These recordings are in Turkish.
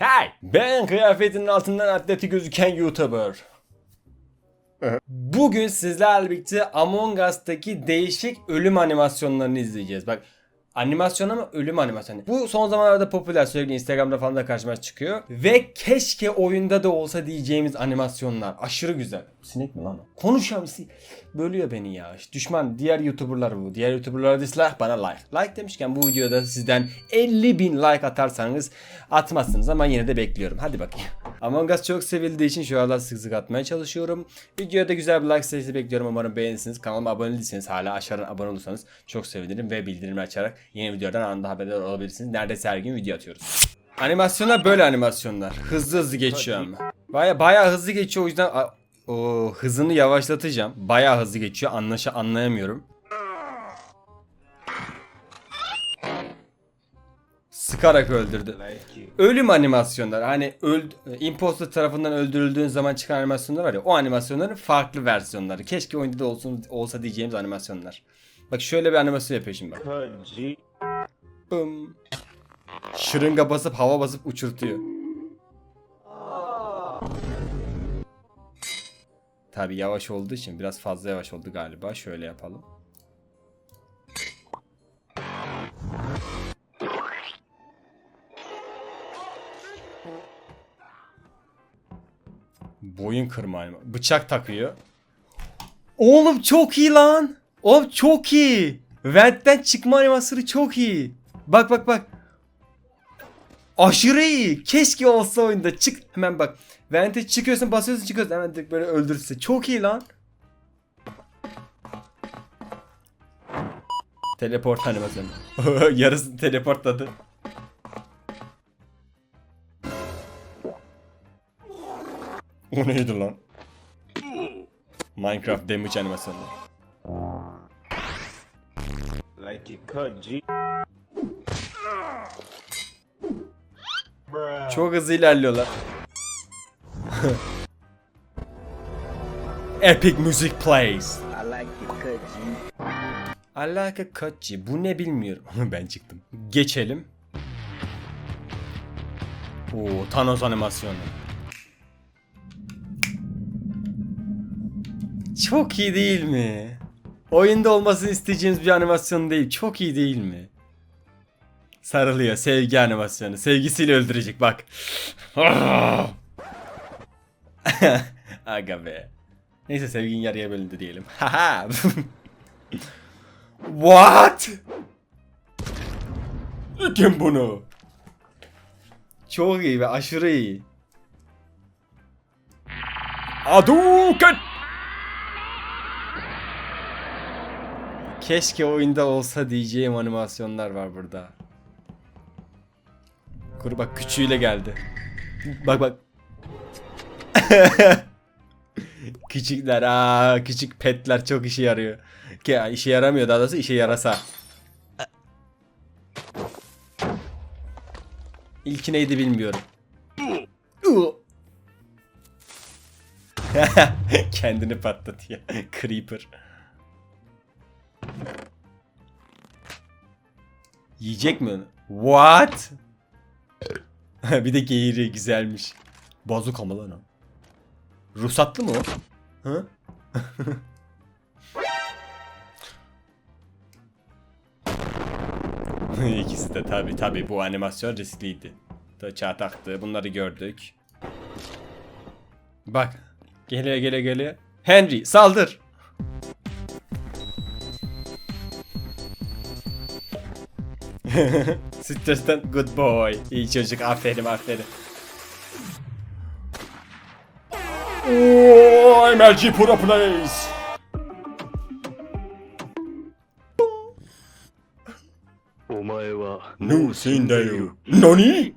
Hey! Ben kıyafetinin altından atleti gözüken YouTuber. Bugün sizlerle birlikte Among Us'taki değişik ölüm animasyonlarını izleyeceğiz. Bak animasyon ama ölüm animasyonu. Bu son zamanlarda popüler sürekli Instagram'da falan da karşıma çıkıyor. Ve keşke oyunda da olsa diyeceğimiz animasyonlar. Aşırı güzel. Sinek mi lan o? Si- Bölüyor beni ya. Düşman diğer YouTuber'lar bu. Diğer YouTuber'lara dislike bana like. Like demişken bu videoda sizden 50 bin like atarsanız atmazsınız ama yine de bekliyorum. Hadi bakayım. Among Us çok sevildiği için şu aralar sık sık atmaya çalışıyorum. Videoda da güzel bir like sayısı bekliyorum. Umarım beğenirsiniz. Kanalıma abone değilseniz hala aşağıdan abone olursanız çok sevinirim ve bildirimi açarak yeni videodan anında haberdar olabilirsiniz. Neredeyse her gün video atıyoruz. Animasyonlar böyle animasyonlar. Hızlı hızlı geçiyor ama. Baya baya hızlı geçiyor o yüzden o hızını yavaşlatacağım. Baya hızlı geçiyor. Anlaşa anlayamıyorum. Sıkarak öldürdü. Ölüm animasyonlar. Hani öl imposter tarafından öldürüldüğün zaman çıkan animasyonlar var ya. O animasyonların farklı versiyonları. Keşke oyunda da olsun olsa diyeceğimiz animasyonlar. Bak şöyle bir animasyon yapıyor şimdi bak. Bım. Şırınga basıp hava basıp uçurtuyor. Tabi yavaş olduğu için biraz fazla yavaş oldu galiba. Şöyle yapalım. Boyun kırma anima- Bıçak takıyor. Oğlum çok iyi lan. Oğlum çok iyi. Vent'ten çıkma animasyonu çok iyi. Bak bak bak. Aşırı iyi. Keşke olsa oyunda. Çık hemen bak. Vent'e çıkıyorsun basıyorsun çıkıyorsun. Hemen direkt böyle öldürürse. Çok iyi lan. Teleport animasyonu. Yarısı teleportladı. O neydi lan? Minecraft damage animasyonu. Like it. Çok hızlı ilerliyorlar. Epic music plays. I like it kanji. Alaka kaçı? Bu ne bilmiyorum. ben çıktım. Geçelim. Oo, Thanos animasyonu. Çok iyi değil mi? Oyunda olmasını isteyeceğimiz bir animasyon değil. Çok iyi değil mi? Sarılıyor. Sevgi animasyonu. Sevgisiyle öldürecek bak. Aga be. Neyse sevgin yarıya bölündü diyelim. Haha. What? Kim bunu? Çok iyi ve aşırı iyi. Aduket! Keşke oyunda olsa diyeceğim animasyonlar var burada. Kuru bak küçüğüyle geldi. Bak bak. Küçükler aa küçük petler çok işe yarıyor. Ki işe yaramıyor daha doğrusu işe yarasa. İlki neydi bilmiyorum. Kendini patlatıyor. Creeper. Yiyecek mi onu? What? bir de geğiri güzelmiş. Bazuka mı lan? Ruhsatlı mı o? Hı? İkisi de tabi tabi bu animasyon riskliydi. Da çataktı bunları gördük. Bak. Geliyor geliyor geliyor. Henry saldır. Stresten good boy. İyi çocuk aferin aferin. Oh, MLG Pro Plays. No, Sindayu. Nani?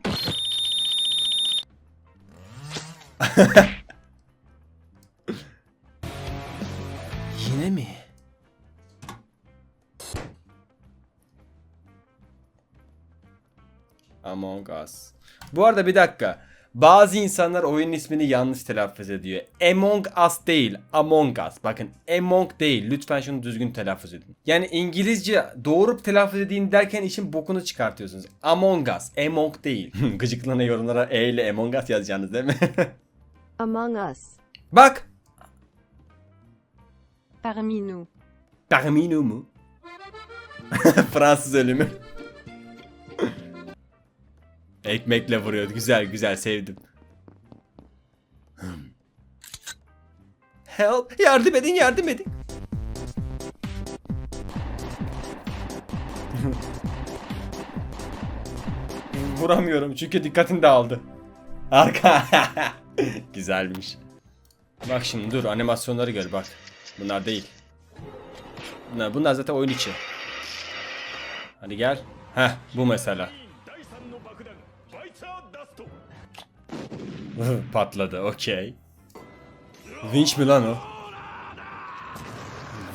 Among Us. Bu arada bir dakika. Bazı insanlar oyunun ismini yanlış telaffuz ediyor. Among Us değil, Among Us. Bakın Among değil. Lütfen şunu düzgün telaffuz edin. Yani İngilizce doğru telaffuz edin derken işin bokunu çıkartıyorsunuz. Among Us, Among değil. Gıcıklığına yorumlara E ile Among Us yazacaksınız değil mi? Among Us. Bak. Parmi nous. Parmi nous mu? Fransız ölümü. Ekmekle vuruyor. Güzel güzel sevdim. Help! Yardım edin yardım edin. Vuramıyorum çünkü dikkatini dağıldı. Arka. Güzelmiş. Bak şimdi dur animasyonları gör bak. Bunlar değil. Bunlar, bunlar zaten oyun içi. Hadi gel. Heh bu mesela. Patladı okey. Vinç mi lan o?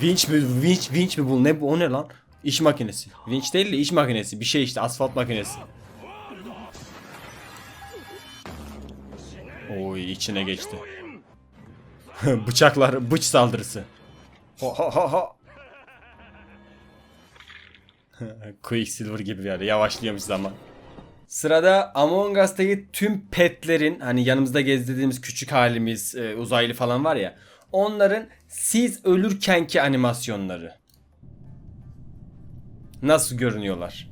Vinç mi? Vinç, vinç mi bu? Ne bu? O ne lan? İş makinesi. Vinç değil de iş makinesi. Bir şey işte asfalt makinesi. Oy içine geçti. Bıçaklar, bıç saldırısı. Ho ho ho ho. Quicksilver gibi yani yavaşlıyormuş zaman. Sırada Among Us'taki tüm petlerin hani yanımızda gezdirdiğimiz küçük halimiz e, uzaylı falan var ya onların siz ölürkenki animasyonları. Nasıl görünüyorlar?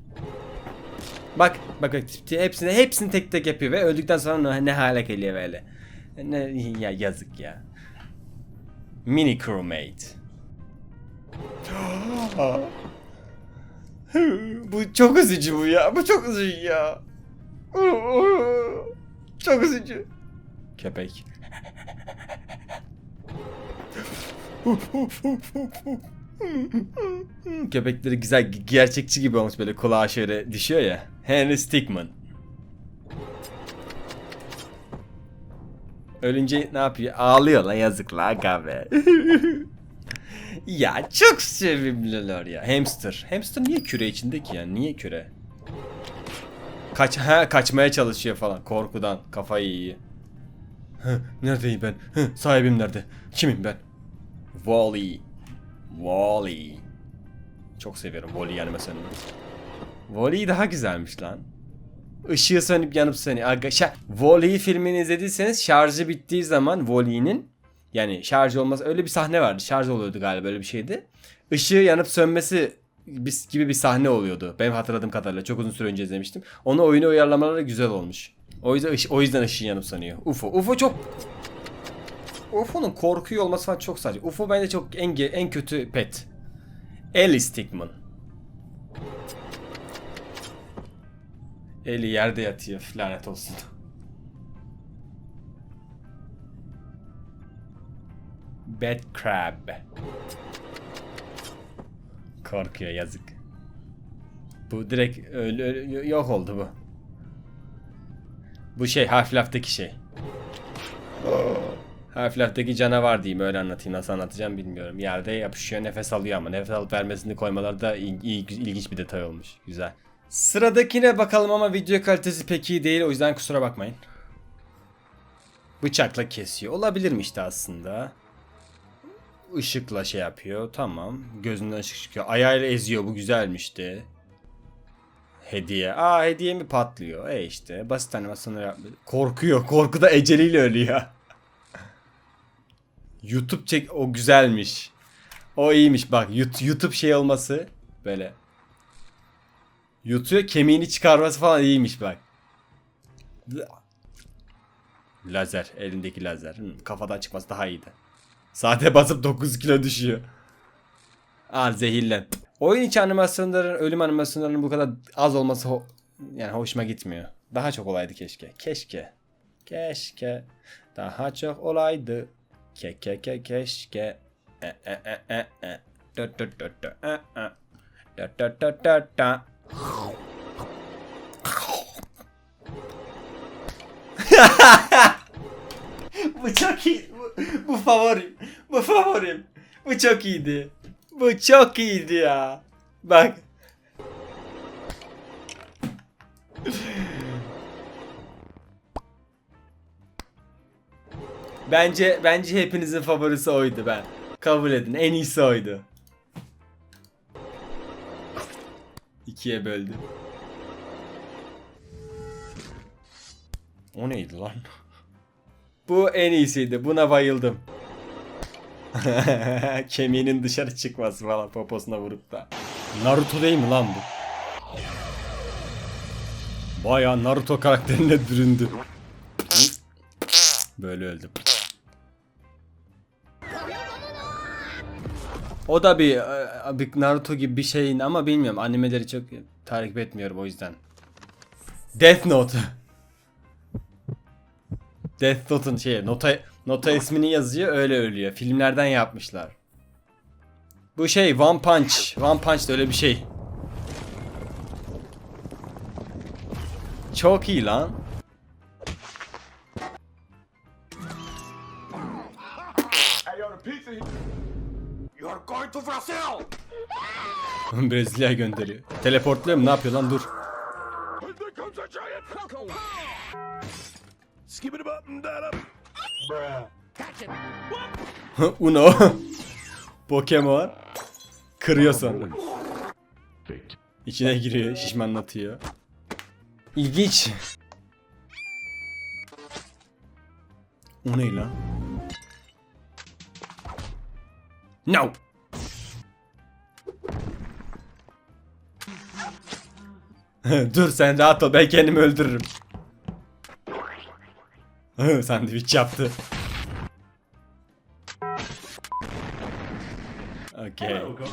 Bak bak hepsini hepsini tek tek yapıyor ve öldükten sonra ne hale geliyor böyle. Ne ya yazık ya. Mini crewmate. bu çok üzücü bu ya. Bu çok üzücü ya. Çok üzücü. Köpek. Köpekleri güzel gerçekçi gibi olmuş böyle kulağa şöyle düşüyor ya. Henry Stickmin. Ölünce ne yapıyor? Ağlıyor lan yazık la ya çok sevimliler ya. Hamster. Hamster niye küre içindeki ya? Niye küre? Kaç ha kaçmaya çalışıyor falan korkudan kafayı. Hı, neredeyim ben? Hı, sahibim nerede? Kimim ben? Wally. Wally. Çok seviyorum Wally animasyonunu. Wally daha güzelmiş lan. Işığı sönüp yanıp sönüyor. Aga, şa- Wall-E filmini izlediyseniz şarjı bittiği zaman Wall-E'nin yani şarj olması öyle bir sahne vardı. Şarj oluyordu galiba öyle bir şeydi. Işığı yanıp sönmesi bis- gibi bir sahne oluyordu. Benim hatırladığım kadarıyla çok uzun süre önce izlemiştim. Onu oyuna uyarlamaları güzel olmuş. O yüzden o yüzden ışığı yanıp sönüyor. UFO. UFO çok UFO'nun korkuyor olması falan çok saçma. UFO bence çok en en kötü pet. Ellie Stickman. Eli yerde yatıyor. Lanet olsun. Bad Crab. Korkuyor yazık. Bu direkt öyle, öyle- yok oldu bu. Bu şey Half-Life'deki şey. Half-Life'deki canavar diyeyim öyle anlatayım nasıl anlatacağım bilmiyorum. Yerde yapışıyor nefes alıyor ama nefes alıp vermesini koymaları da il- il- ilginç bir detay olmuş. Güzel. Sıradakine bakalım ama video kalitesi pek iyi değil o yüzden kusura bakmayın. Bıçakla kesiyor. Olabilirmiş de aslında. Işıkla şey yapıyor. Tamam. Gözünden ışık çıkıyor. Ayağıyla eziyor. Bu güzelmişti. Hediye. Aa hediye mi patlıyor? E işte. Basit animasyonlar yapmıyor. Korkuyor. Korkuda eceliyle ölüyor. YouTube çek o güzelmiş. O iyiymiş bak. YouTube şey olması böyle. Yutuyor kemiğini çıkarması falan iyiymiş bak. Lazer. Elindeki lazer. Kafadan çıkması daha iyiydi. Saate basıp 9 kilo düşüyor. Al zehirlen. Oyun içi animasyonların, ölüm animasyonlarının bu kadar az olması ho- yani hoşuma gitmiyor. Daha çok olaydı keşke. Keşke. Keşke. Daha çok olaydı. Ke ke ke keşke. E e e e e. Dö dö dö. Bu çok iyi. Bu, bu favorim. Bu favorim. Bu çok iyiydi. Bu çok iyiydi ya. Bak. Bence bence hepinizin favorisi oydu ben. Kabul edin. En iyisi oydu. İkiye böldüm. O neydi lan? Bu en iyisiydi. Buna bayıldım. Kemiğinin dışarı çıkması falan poposuna vurup da. Naruto değil mi lan bu? Baya Naruto karakterine büründü. Böyle öldüm. O da bir, e, bir Naruto gibi bir şeyin ama bilmiyorum animeleri çok takip etmiyorum o yüzden. Death Note. Death Note'un şeyi nota nota ismini yazıyor öyle ölüyor. Filmlerden yapmışlar. Bu şey One Punch. One Punch da öyle bir şey. Çok iyi lan. Brezilya gönderiyor. Teleportluyor mu? Ne yapıyor lan? Dur. Uno. Pokemon. Kırıyor sonra. İçine giriyor, şişmanlatıyor. İlginç. O ne lan? No. Dur sen rahat ol ben kendimi öldürürüm. Sandviç yaptı. Okey.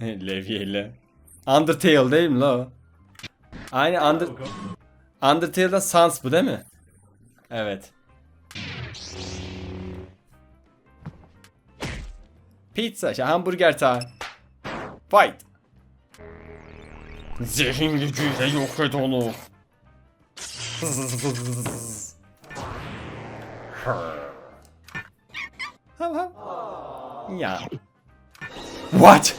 Levye ile. Undertale değil mi la o? Aynı Under... Undertale'da Sans bu değil mi? Evet. Pizza, şey, hamburger time. Fight. Zihin gücüyle yok et onu. Hav hav. Ya. What?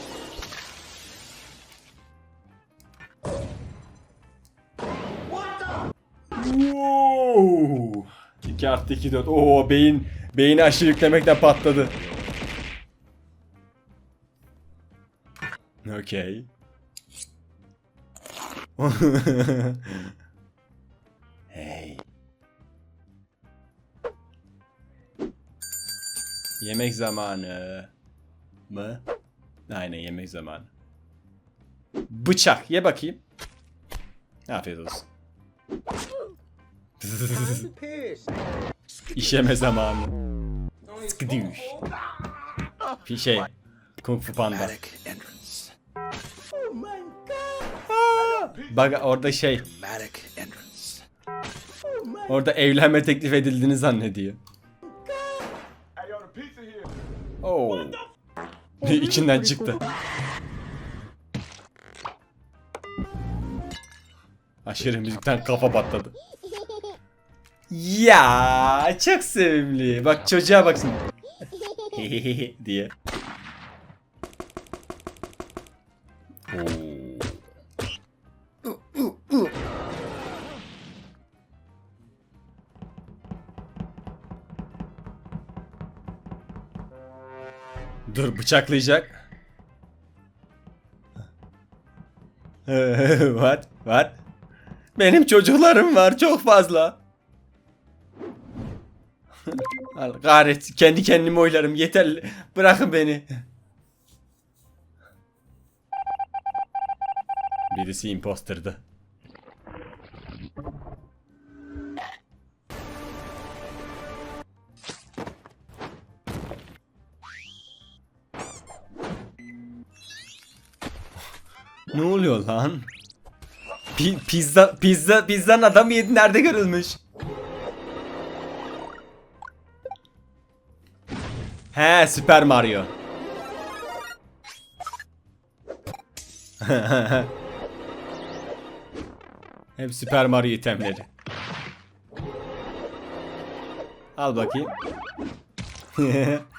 Wow. 2 artı 2 4. Oo beyin beyni aşırı yüklemekten patladı. Okay. hey. Yemek zamanı mı? Aynen yemek zamanı. Bıçak ye bakayım. Afiyet olsun. İşeme zamanı. Skidüş. Bir şey. Kung Fu Panda. Bak orada şey. Orada evlenme teklif edildiğini zannediyor. Oo. İçinden çıktı. Aşırı müzikten kafa patladı. Ya çok sevimli. Bak çocuğa baksın. diye. Bıçaklayacak. What? What? Benim çocuklarım var çok fazla. Al kahretsin kendi kendime oylarım yeter bırakın beni. Birisi imposterdı. Ne oluyor lan? Pi- pizza pizza pizzanın adamı yedi nerede görülmüş? He Süper Mario. Hep Süper Mario itemleri. Al bakayım.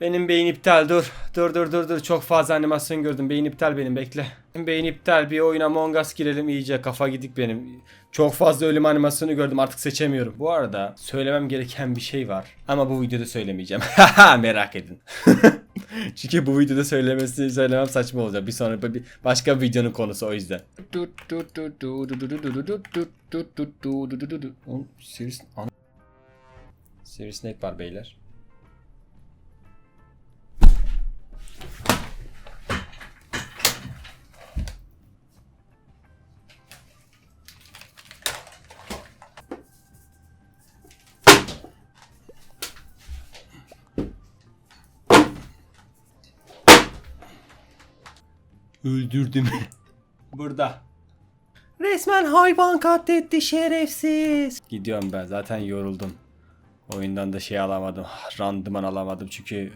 Benim beyin iptal dur. Dur dur dur dur. Çok fazla animasyon gördüm. Beyin iptal benim bekle. Beyin iptal. Bir oyuna Among Us girelim iyice. Kafa gidik benim. Çok fazla ölüm animasyonu gördüm artık seçemiyorum. Bu arada söylemem gereken bir şey var. Ama bu videoda söylemeyeceğim. Merak edin. Çünkü bu videoda söylemesini söylemem saçma olacak. Bir sonra bir başka bir videonun konusu o yüzden. Oğlum, Sivrisi... Ana- Sivrisinek var beyler. Öldürdüm. Burada. Resmen hayvan katletti şerefsiz. Gidiyorum ben zaten yoruldum. Oyundan da şey alamadım. Randıman alamadım çünkü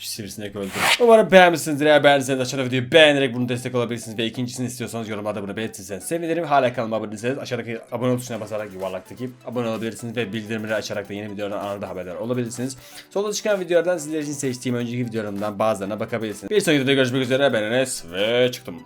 sivrisinek öldü. Umarım beğenmişsinizdir. Eğer beğendiyseniz aşağıda videoyu beğenerek bunu destek olabilirsiniz. Ve ikincisini istiyorsanız yorumlarda bunu belirtirseniz sevinirim. Hala kanalıma abone değilseniz aşağıdaki abone tuşuna basarak yuvarlaktaki abone olabilirsiniz. Ve bildirimleri açarak da yeni videolardan anında haberdar olabilirsiniz. Solda çıkan videolardan sizler için seçtiğim önceki videolarımdan bazılarına bakabilirsiniz. Bir sonraki videoda görüşmek üzere. Ben Enes ve çıktım.